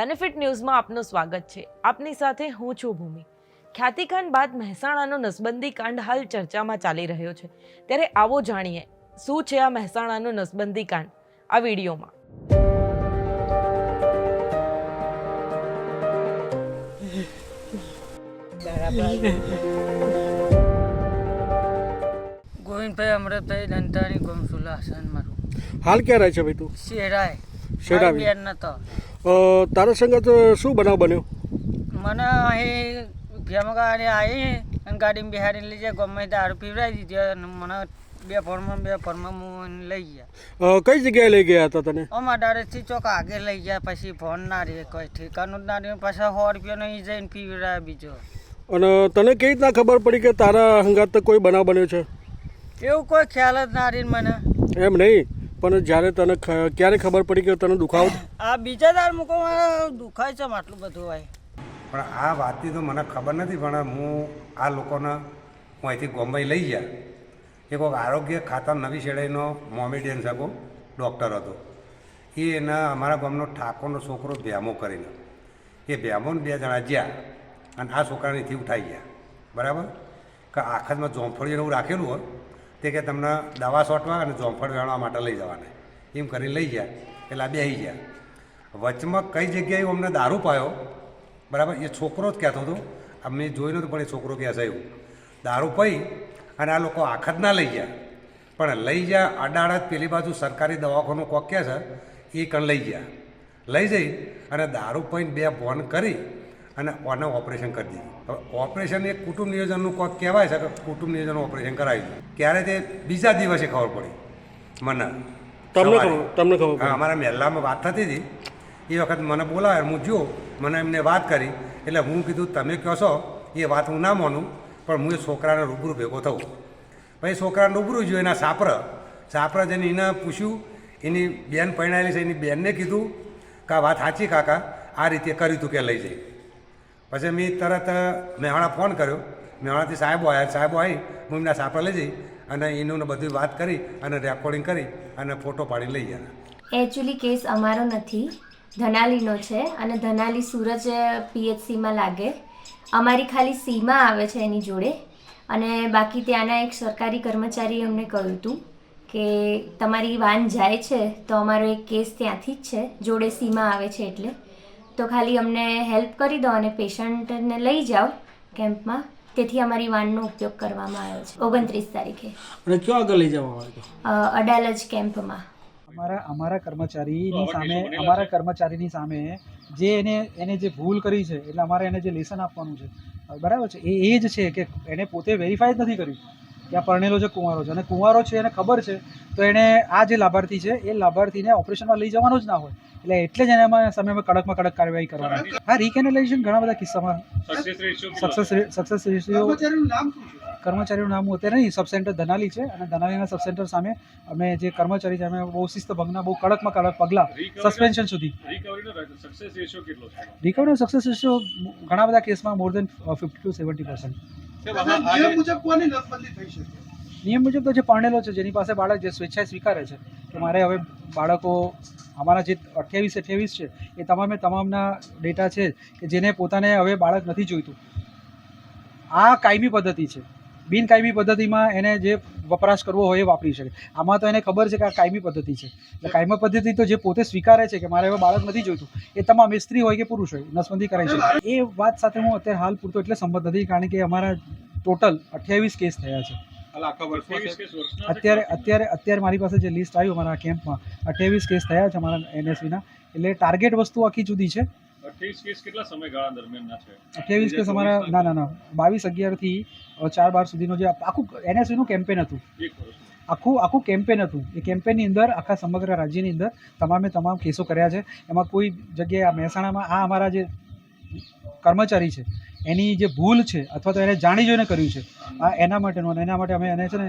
Benefit ન્યૂઝમાં આપનું સ્વાગત છે. આપની સાથે હું છું ભૂમિ. ખ્યાતિકાંડ બાદ મહેસાણાનો નસબંધી કાંડ હાલ ચર્ચામાં ચાલી રહ્યો છે. ત્યારે આવો જાણીએ શું છે આ મહેસાણાનો નસબંધી કાંડ? આ વિડીયોમાં. ગોવિંદભાઈ અમૃતભાઈ દંતાની ગોમસુલા હસન મારું હાલ ક્યાં રહે છે ભાઈ તું? શેરાય શેરા બેન નતો તારા સંગત શું બનાવ બન્યો? મને અહીં ભેમગાડી આવી અને ગાડીમાં બિહારી લઈ જાય ગમે દારૂ પીવડાવી દીધી અને મને બે ફોર્મમાં બે ફોર્મમાં હું લઈ ગયા. કઈ જગ્યાએ લઈ ગયા હતા તને? અમારા ડાયરેક્ટથી ચોક આગે લઈ ગયા પછી ફોન ના રહે કોઈ ઠેકાનું ના રહે પાછા સો રૂપિયાનો એ જઈને પીવડાવે બીજો. અને તને કેવી રીતના ખબર પડી કે તારા હંગાત કોઈ બનાવ બન્યો છે? એવું કોઈ ખ્યાલ જ ના રહે મને. એમ નહીં? પણ જ્યારે તને ખ- ક્યારે ખબર પડી કે તને દુખાવો આ બીજા દાર મૂકો દુખાય છે આટલું બધું હોય. પણ આ વાતની તો મને ખબર નથી પણ હું આ લોકોને હું અહીંથી ગોમ્બઈ લઈ ગયા. એ કોઈક આરોગ્ય ખાતા નવી શેડાઈનો મોમેડિયન છે ડૉક્ટર હતો. એ એના અમારા ગામનો ઠાકોરનો છોકરો ભ્યામો કરીને. એ ભ્યામોને બે જણા જ્યાં અને આ છોકરાને ઉઠાઈ ગયા. બરાબર? કે આખતમાં જોંફળી એવું રાખેલું હોય. તે કે તમને દવા સોટવા અને જોંફળ વેણવા માટે લઈ જવાના. એમ કરીને લઈ ગયા. આ બેસી ગયા. વચમાં કઈ જગ્યાએ અમને દારૂ પાયો? બરાબર? એ છોકરો જ કહેતો હતો. અમે જોઈ નહોતું, પણ એ છોકરો કહે છે એવું. દારૂ પી અને આ લોકો આખત ના લઈ ગયા. પણ લઈ ગયા અડાડત પેલી બાજુ સરકારી દવાખાનું કોક કહે છે, એ કણ લઈ ગયા. લઈ જઈ અને દારૂ પીને બે ફોન કરી અને ઓને ઓપરેશન કરી દીધું. હવે ઓપરેશન એ કુટુંબ નિયોજનનું કોક કહેવાય છે કે કુટુંબ નિયોજનનું ઓપરેશન કરાવી દીધું. ક્યારે તે બીજા દિવસે ખબર પડી? મને. તમને તમને ખબર હા અમારા મહેલામાં વાત થતી હતી. એ વખત મને બોલાવે હું જો મને એમને વાત કરી. એટલે હું કીધું તમે કહો છો એ વાત હું ના માનું પણ હું એ છોકરાને રૂબરૂ ભેગો થઉં. પછી છોકરાને રૂબરૂ જોયું એના સાપર. સાપર જઈને એને પૂછ્યું એની બેન પરણાયેલી છે એની બેનને કીધું કે આ વાત સાચી કાકા આ રીતે કર્યું તું કે લઈ જઈ. પછી મેં તરત મેહાણા ફોન કર્યો. મેહાણાથી સાહેબો આવ્યા સાહેબો આવી હું એમના સાપડા લઈ જઈ અને એનું બધી વાત કરી અને રેકોર્ડિંગ કરી અને ફોટો પાડી લઈ ગયા. એકચ્યુઅલી કેસ અમારો નથી. ધનાલીનો છે અને ધનાલી સૂરજ પીએચસીમાં લાગે. અમારી ખાલી સીમા આવે છે એની જોડે. અને બાકી ત્યાંના એક સરકારી કર્મચારીએ અમને કહ્યું હતું કે તમારી વાન જાય છે તો અમારો એક કેસ ત્યાંથી જ છે. જોડે સીમા આવે છે એટલે. તો ખાલી અમને હેલ્પ કરી દો અને પેશન્ટને લઈ જાઓ કેમ્પમાં. તેથી અમારી વાનનો ઉપયોગ કરવામાં આવ્યો છે. ઓગણત્રીસ તારીખે. અને ક્યાં આગળ લઈ જવામાં આવે અડાલજ કેમ્પમાં. અમારા અમારા કર્મચારીની સામે અમારા કર્મચારીની સામે જે એને એને જે ભૂલ કરી છે એટલે અમારે એને જે લેસન આપવાનું છે. બરાબર છે? એ એ જ છે કે એને પોતે વેરીફાઈ જ નથી કર્યું. આ પરણેલો છે કુંવારો છે. અને કુંવારો છે એને ખબર છે તો એણે આ જે લાભાર્થી છે એ લાભાર્થીને ઓપરેશનમાં લઈ જવાનો જ ના હોય. એટલે એટલે જ એના સમયમાં કડકમાં કડક કાર્યવાહી કરવાની. હા રિકેનેલાઇઝેશન ઘણા બધા કિસ્સામાં સક્સેસ સક્સેસ રેશિયો કર્મચારીનું નામ અત્યારે નહીં સબ સેન્ટર ધનાલી છે. અને ધનાલીના સબ સેન્ટર સામે અમે જે કર્મચારી છે અમે બહુ શિસ્ત ભંગના બહુ કડકમાં કડક પગલાં સસ્પેન્શન સુધી. રિકવરી સક્સેસ રેશિયો ઘણા બધા કેસમાં more than fifty to seventy percent નિયમ મુજબ તો જે પરણેલો છે જેની પાસે બાળક જે સ્વેચ્છાએ સ્વીકારે છે કે મારે હવે બાળકો અમારા જે અઠ્યાવીસ અઠ્યાવીસ છે એ તમામે તમામના ડેટા છે કે જેને પોતાને હવે બાળક નથી જોઈતું. આ કાયમી પદ્ધતિ છે. બિન કાયમી પદ્ધતિમાં એને જે વપરાશ કરવો હોય એ વાપરી શકે. આમાં તો એને ખબર છે કે આ કાયમી પદ્ધતિ છે. એટલે કાયમી પદ્ધતિ તો જે પોતે સ્વીકારે છે કે મારે હવે બાળક નથી જોઈતું એ તમામ સ્ત્રી હોય કે પુરુષ હોય નસબંધી કરાઈ શકે એ વાત સાથે હું અત્યારે હાલ પૂરતો એટલે સંમત નથી કારણ કે અમારા ટોટલ અઠ્યાવીસ કેસ થયા છે. અત્યારે અત્યારે અત્યારે મારી પાસે જે લિસ્ટ આવ્યું અમારા કેમ્પમાં અઠ્યાવીસ કેસ થયા છે અમારા એનએસવીના એટલે ટાર્ગેટ વસ્તુ આખી જુદી છે. અઠ્યાવીસ કેસ અમારા ના ના ના. બાવીસ અગિયારથી ચાર બાર સુધીનો જે આખું એનએસવીનું કેમ્પેન હતું. આખું આખું કેમ્પેન હતું. એ કેમ્પેનની અંદર આખા સમગ્ર રાજ્યની અંદર તમામે તમામ કેસો કર્યા છે. એમાં કોઈ જગ્યાએ આ મહેસાણામાં આ અમારા જે કર્મચારી છે એની જે ભૂલ છે અથવા તો એને જાણી જોઈને કર્યું છે આ એના માટેનું અને એના માટે અમે એને છે ને